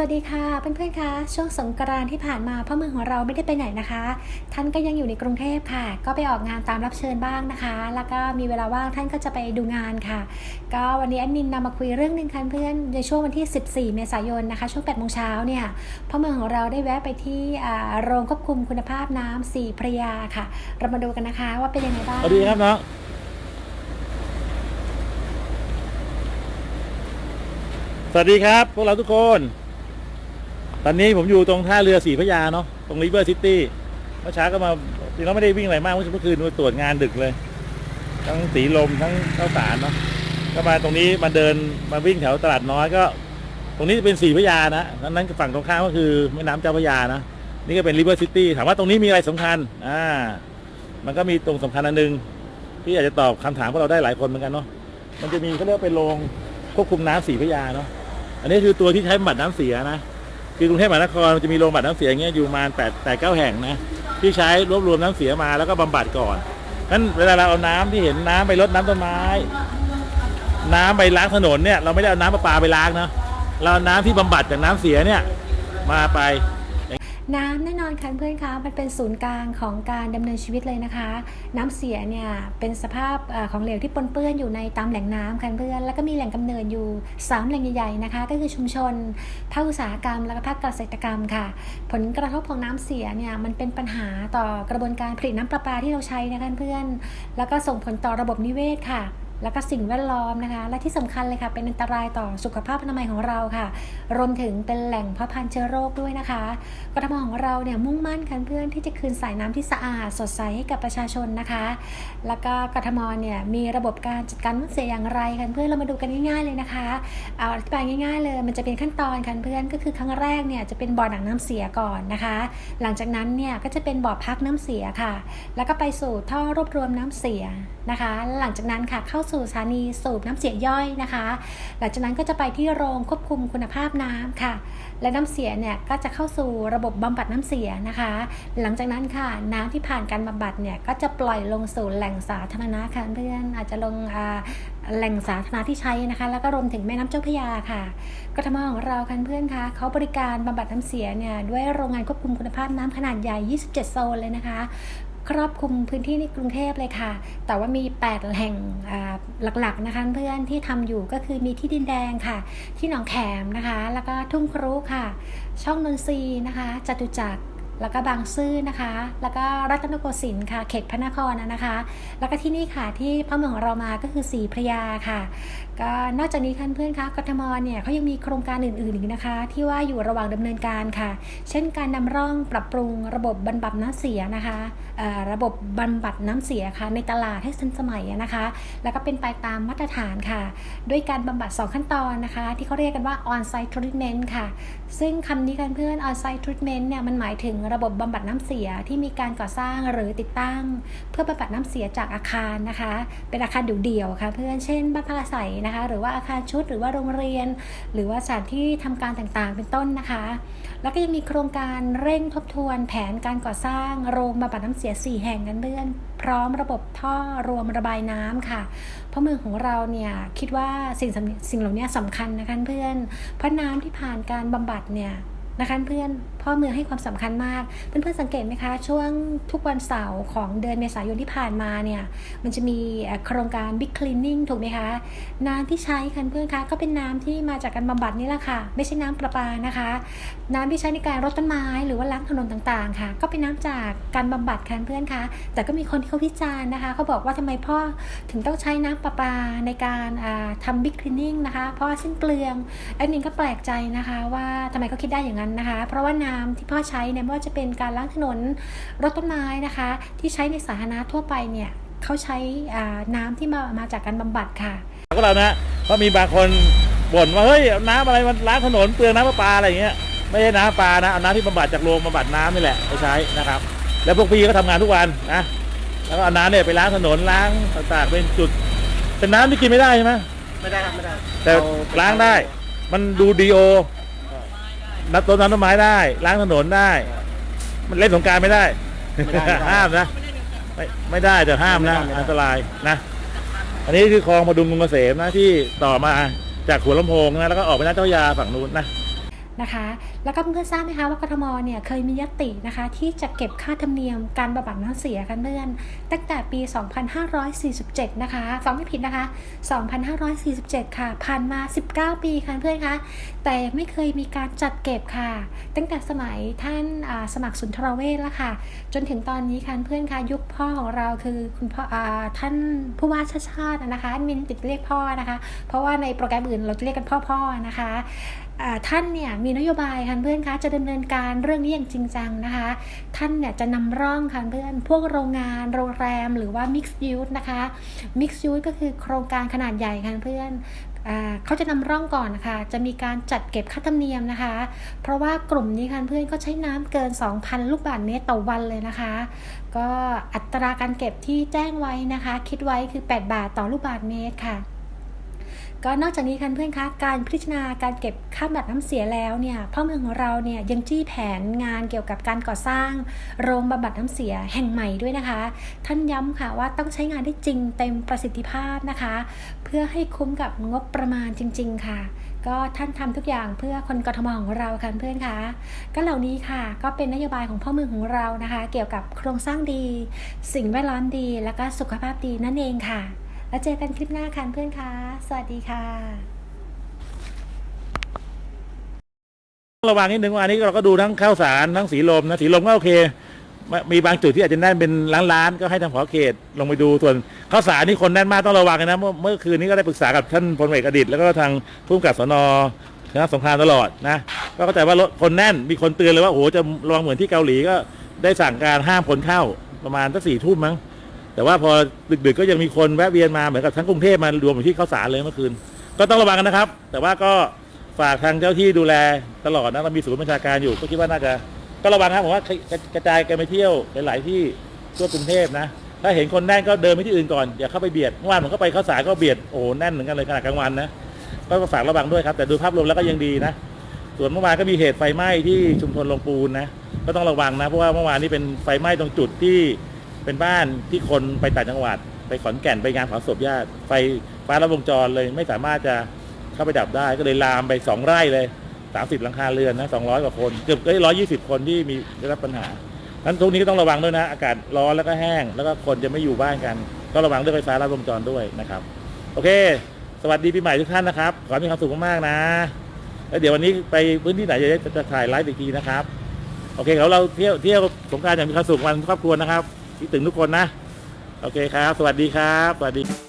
สวัสดีค่ะเพื่อนๆคะช่วงสงกรานต์ที่ผ่านมาพ่อเมืองของเราไม่ได้ไปไหนนะคะ ท่านก็ยังอยู่ในกรุงเทพค่ะ ก็ไปออกงานตามรับเชิญบ้างนะคะ แล้วก็มีเวลาว่างท่านก็จะไปดูงานค่ะ ก็วันนี้แอดมินนำมาคุยเรื่องหนึ่งค่ะเพื่อนในช่วงวันที่ 14 เมษายนนะคะ ช่วง8โมงเช้าเนี่ยพ่อเมืองของเราได้แวะไปที่โรงควบคุมคุณภาพน้ำสีพระยาค่ะ เรามาดูกันนะคะว่าเป็นยังไงบ้างสวัสดีครับน้องสวัสดีครับ พวกเราทุกคน ตอนนี้ผมอยู่ตรงท่าเรือสีพระยาเนาะตรงริเวอร์ซิตี้เมื่อเช้าก็มาจริงแล้วไม่ได้วิ่งอะไรมากเมื่อคืนมาตรวจงานดึกเลย ทั้งสีลมทั้งข้าวสารเนาะก็มาตรงนี้มาเดินมาวิ่งแถวตลาดน้อยก็ ตรงนี้จะเป็นสีพระยานะนั้นนั้นฝั่งตรงข้ามก็คือแม่น้ำเจ้าพระยานะนี่ก็เป็นริเวอร์ซิตี้ถามว่าตรงนี้มีอะไรสำคัญอ่ามันก็มีตรงสำคัญอันนึงที่อาจจะตอบคำถามพวกเราได้หลายคนเหมือนกันเนาะมันจะมีเขาเรียกเป็นโรงควบคุมน้ำสีพระยาเนาะอันนี้คือตัวที่ใช้บำบัดน้ำเสียนะ คือกรุงเทพมหานครจะมีโรงบำบัดน้ำเสียอย่างเงี้ยอยู่ประมาณแปดแปดเก้าแห่งนะที่ใช้รวบรวมน้ำเสียมาแล้วก็บำบัดก่อนนั้นเวลาเราเอาน้ำที่เห็นน้ำไปรดน้ำต้นไม้ น้ำไปล้างถนนเนี่ยเราไม่ได้เอาน้ำประปาไปล้างนะเราเอาน้ำที่บำบัดจากน้ำเสียเนี่ยมาไป น้ำแน่นอนค่ะเพื่อนคะมันเป็นศูนย์กลางของการดำเนินชีวิตเลยนะคะ น้ำเสียเนี่ยเป็นสภาพอของเหลวที่ปนเปื้อนอยู่ในตามแหล่งน้ำค่ะเพื่อนแล้วก็มีแหล่งกำเนิดอยู่ 3 แหล่งใหญ่ๆนะคะ ก็คือชุมชนภาคอุตสาหกรรม แล้วก็ภาคเกษตรกรรมค่ะ ผลกระทบของน้ำเสียเนี่ยมันเป็นปัญหาต่อกระบวนการผลิตน้ำประปาที่เราใช้นะคะเพื่อนแล้วก็ส่งผลต่อระบบนิเวศค่ะ แล้วก็สิ่งแวดล้อมนะคะ และที่สำคัญเลยค่ะ เป็นอันตรายต่อสุขภาพอนามัยของเราค่ะ รวมถึงเป็นแหล่งเพาะพันธุ์เชื้อโรคด้วยนะคะกทมของเราเนี่ยมุ่งมั่นค่ะเพื่อนที่จะคืนสายน้ำที่สะอาดสดใสให้กับประชาชนนะคะ แล้วก็กทมเนี่ยมีระบบการจัดการน้ำเสียอย่างไรกันเพื่อนเรามาดูกันง่าย ๆเลยนะคะเอาอธิบายง่าย ๆ เลย มันจะเป็นขั้นตอนค่ะเพื่อนก็คือครั้งแรกเนี่ยจะเป็นบ่อหนังน้ำเสียก่อนนะคะ หลังจากนั้นเนี่ยก็จะเป็นบ่อพักน้ำเสียค่ะ แล้วก็ไปสู่ท่อรวบรวมน้ำเสียนะคะ หลังจากนั้นค่ะเข้าสู่สถานีสูบน้ำเสียย่อยนะคะ หลังจากนั้นก็จะไปที่โรงควบคุมคุณภาพน้ำค่ะ และน้ำเสียเนี่ยก็จะเข้าสู่ระบบบำบัดน้ำเสียนะคะ หลังจากนั้นค่ะน้ำที่ผ่านการบำบัดเนี่ยก็จะปล่อยลงสู่แหล่งสาธารณะค่ะเพื่อนอาจจะลงอ่าแหล่งสาธารณะที่ใช้นะคะ แล้วก็รวมถึงแม่น้ำเจ้าพระยาค่ะกทมของเราค่ะเพื่อนคะเขาบริการบำบัดน้ำเสียเนี่ยด้วยโรงงานควบคุมคุณภาพน้ำขนาดใหญ่ 27 โซนเลยนะคะ ครอบคลุมพื้นที่ในกรุงเทพเลยค่ะ แต่ว่ามี 8 แห่งหลักๆนะคะเพื่อนที่ทำอยู่ก็คือมีที่ดินแดงค่ะ ที่หนองแขมนะคะ แล้วก็ทุ่งครุค่ะ ช่องนนทรีนะคะจตุจักร แล้วก็บางซื่อนะคะ แล้วก็รัตนโกสินทร์ค่ะ เขตพระนครนะนะคะ แล้วก็ที่นี่ค่ะที่พ่อเมืองของเรามาก็คือสีพระยาค่ะ ก็นอกจากนี้ค่ะเพื่อนคะกทมเนี่ยเขายังมีโครงการอื่นๆอีกนะคะ ที่ว่าอยู่ระหว่างดำเนินการค่ะ เช่นการนำร่องปรับปรุงระบบบรรบัดน้ำเสียนะคะระบบบรรบัดน้ำเสียค่ะ ในตลาดให้ทันสมัยนะคะ แล้วก็เป็นไปตามมาตรฐานค่ะ ด้วยการบำบัด 2 ขั้นตอนนะคะ ที่เขาเรียกกันว่า on-site treatment ค่ะ ซึ่งคำนี้กันเพื่อน on-site treatment เนี่ยมันหมายถึงระบบบำบัดน้ำเสียที่มีการก่อสร้างหรือติดตั้ง เพื่อบำบัดน้ำเสียจากอาคารนะคะ เป็นอาคารเดี่ยวๆค่ะ เพื่อนเช่นบ้านพักอาศัยนะคะ หรือว่าอาคารชุดหรือว่าโรงเรียน หรือว่าสถานที่ทำการต่างๆ เป็นต้นนะคะ แล้วก็ยังมีโครงการเร่งทบทวน แผนการก่อสร้างโรงบำบัดน้ำเสีย 4 แห่งกันเพื่อนพร้อมระบบท่อรวมระบายน้ำค่ะ เพราะเมืองของเราเนี่ยคิดว่าสิ่งสำสิ่งเหล่านี้สำคัญนะคะเพื่อนเพราะน้ำที่ผ่านการบำบัดเนี่ยนะคะเพื่อน พ่อเมืองให้ความสำคัญมากเพื่อนๆสังเกตไหมคะ ช่วงทุกวันเสาร์ของเดือนเมษายนที่ผ่านมาเนี่ยมันจะมีโครงการ Big Cleaning ถูกไหมคะน้ำที่ใช้ค่ะเพื่อนคะก็เป็นน้ำที่มาจากการบำบัดนี่แหละค่ะ ไม่ใช่น้ำประปานะคะ น้ำที่ใช้ในการรดต้นไม้หรือว่าล้างถนนต่างๆ ค่ะ ก็เป็นน้ำจากการบำบัดค่ะเพื่อนคะแต่ก็มีคนที่เขาวิจารณ์นะคะเขาบอกว่าทำไมพ่อถึงต้องใช้น้ำประปาในการอ่าทำบิ๊กคลีนนิ่งนะคะเพราะว่าสิ้นเปลืองแอดมินก็แปลกใจนะคะว่าทำไมเขาคิดได้อย่างนั้นนะคะ เพราะว่าน้ำที่พ่อใช้เนี่ยไม่ว่าจะเป็นการล้างถนนรดต้นไม้นะคะ ที่ใช้ในสาธารณะทั่วไปเนี่ยเขาใช้อ่าน้ำที่มามาจากการบำบัดค่ะพวกเรานะเพราะมีบางคนบ่นว่าเฮ้ยเอาน้ำอะไรมันล้างถนนเปลืองน้ำประปาอะไรอย่างเงี้ยไม่ใช่น้ำประปานะเอาน้ำที่บำบัดจากโรงบำบัดน้ำนี่แหละไปใช้นะครับ แล้วพวกพี่ก็ทำงานทุกวันนะแล้วก็เอาน้ำเนี่ยไปล้างถนนล้างต่างๆเป็นจุด เป็นน้ำที่กินไม่ได้ใช่ไหมไม่ได้ครับไม่ได้ แต่ล้างได้ มันดูดีโอ นับต้นน้ำต้นไม้ได้ ล้างถนนได้ มันเล่นสงกรารไม่ได้ ไม่ได้ไม่ได้ ห้ามนะไม่ไม่ได้แต่ห้ามนะ ไม่ได้ไม่ได้ อันตรายนะ อันนี้คือคลองพดุงกรุงเกษมนะที่ต่อมาจากหัวลำโพงนะแล้วก็ออกไปหน้าเจ้ายาฝั่งนู้นนะ นะคะแล้วก็เพื่อนทราบไหมคะว่ากทมเนี่ยเคยมียตินะคะที่จะเก็บค่าธรรมเนียมการบำบัดน้ำเสียกันเพื่อน ตั้งแต่ปี 2547 นะคะฟังไม่ผิดนะคะ 2547 ค่ะ ผ่านมา 19 ปีค่ะเพื่อนคะ แต่ยังไม่เคยมีการจัดเก็บค่ะ ตั้งแต่สมัยท่านสมัครสุนทรเวชแล้วค่ะ จนถึงตอนนี้ค่ะเพื่อนคะยุคพ่อของเราคือคุณพ่อท่านผู้ว่าชาติชาตินะคะมินติดเรียกพ่อนะคะ เพราะว่าในโปรแกรมอื่นเราจะเรียกกันพ่อๆนะคะท่านเนี่ยมีนโยบายค่ะเพื่อนคะจะดำเนินการเรื่องนี้อย่างจริงจังนะคะ ท่านเนี่ยจะนำร่องค่ะเพื่อนพวกโรงงานโรงแรมหรือว่า mixed use นะคะ mixed use ก็คือโครงการขนาดใหญ่ค่ะเพื่อนเขาจะนำร่องก่อนนะคะ จะมีการจัดเก็บค่าธรรมเนียมนะคะ เพราะว่ากลุ่มนี้ค่ะเพื่อนก็ใช้น้ำเกิน 2,000 ลูกบาศก์เมตรต่อวันเลยนะคะ ก็อัตราการเก็บที่แจ้งไว้นะคะ คิดไว้คือ 8 บาทต่อลูกบาศก์เมตรค่ะ ก็นอกจากนี้ค่ะเพื่อนคะการพิจารณาการเก็บค่าบำบัดน้ำเสียแล้วเนี่ยพ่อเมืองของเราเนี่ยยังจี้แผนงานเกี่ยวกับการก่อสร้างโรงบำบัดน้ำเสียแห่งใหม่ด้วยนะคะ ท่านย้ำค่ะว่าต้องใช้งานได้จริงเต็มประสิทธิภาพนะคะ เพื่อให้คุ้มกับงบประมาณจริง ๆ ค่ะก็ท่านทำทุกอย่างเพื่อคนกทมของเราค่ะเพื่อนคะก็เหล่านี้ค่ะก็เป็นนโยบายของพ่อเมืองของเรานะคะ เกี่ยวกับโครงสร้างดี สิ่งแวดล้อมดี และก็สุขภาพดีนั่นเองค่ะ แล้วเจอกันคลิปหน้าค่ะเพื่อนคะสวัสดีค่ะระวังนิดนึงวันนี้เราก็ดูทั้งข้าวสารทั้งสีลมนะสีลมก็โอเค มีบางจุดที่อาจจะแน่นเป็นล้านๆก็ให้ทางผอเขตลงไปดูส่วนข้าวสารนี่คนแน่นมากต้องระวังนะเมื่อคืนนี้ก็ได้ปรึกษากับท่านพลเอกอดิตแล้วก็ทางผู้กำกับสนชนะสงครามตลอดนะก็เข้าใจว่ารถคนแน่นมีคนเตือนเลยว่าโอ้โหจะระวังเหมือนที่เกาหลีก็ได้สั่งการห้ามคนเข้าประมาณสักสี่ทุ่มมั้ง แต่ว่าพอดึกๆก็ยังมีคนแวะเวียนมาเหมือนกับทั้งกรุงเทพมารวมอยู่ที่ข้าวสารเลยเมื่อคืน ก็ต้องระวังกันนะครับ แต่ว่าก็ฝากทางเจ้าที่ดูแลตลอดนะเรามีศูนย์บัญชาการอยู่ ก็คิดว่าน่าจะก็ระวังครับผมว่ากระจายกันไปเที่ยวหลายๆที่ทั่วกรุงเทพนะถ้าเห็นคนแน่นก็เดินไปที่อื่นก่อนอย่าเข้าไปเบียดเมื่อวานผมก็ไปข้าวสารก็เบียดโอ้โหแน่นเหมือนกันเลยขนาดกลางวันนะก็ฝากระวังด้วยครับ แต่ดูภาพรวมแล้วก็ยังดีนะ ส่วนเมื่อวานก็มีเหตุไฟไหม้ที่ชุมชนลงปูนนะก็ต้องระวังนะเพราะว่าเมื่อวานนี้เป็นไฟไหม้ตรงจุดที่ เป็นบ้านที่คนไปต่างจังหวัด ไปขอนแก่นไปงานเผาศพญาติไฟฟ้าลัดวงจรเลย ไม่สามารถจะเข้าไปดับได้ก็เลยลามไปสองไร่เลยสามสิบหลังคาเรือนนะสองร้อยกว่าคนเกือบร้อยยี่สิบคนที่มีได้รับปัญหานั้นทุกนี้ก็ต้องระวังด้วยนะ อากาศร้อนแล้วก็แห้ง แล้วก็คนจะไม่อยู่บ้านกัน ก็ระวังเรื่องไฟฟ้าลัดวงจรด้วยนะครับ โอเค สวัสดีปีใหม่ทุกท่านนะครับ ขอให้มีความสุขมากๆนะ แล้วเดี๋ยววันนี้ไปพื้นที่ไหนจะจะถ่ายไลฟ์อีกทีนะครับ โอเคเราเราเที่ยวเที่ยวสงการอย่างมีความสุขวันครอบครัวนะครับ คิดถึงทุกคนนะ โอเคครับ สวัสดีครับ สวัสดี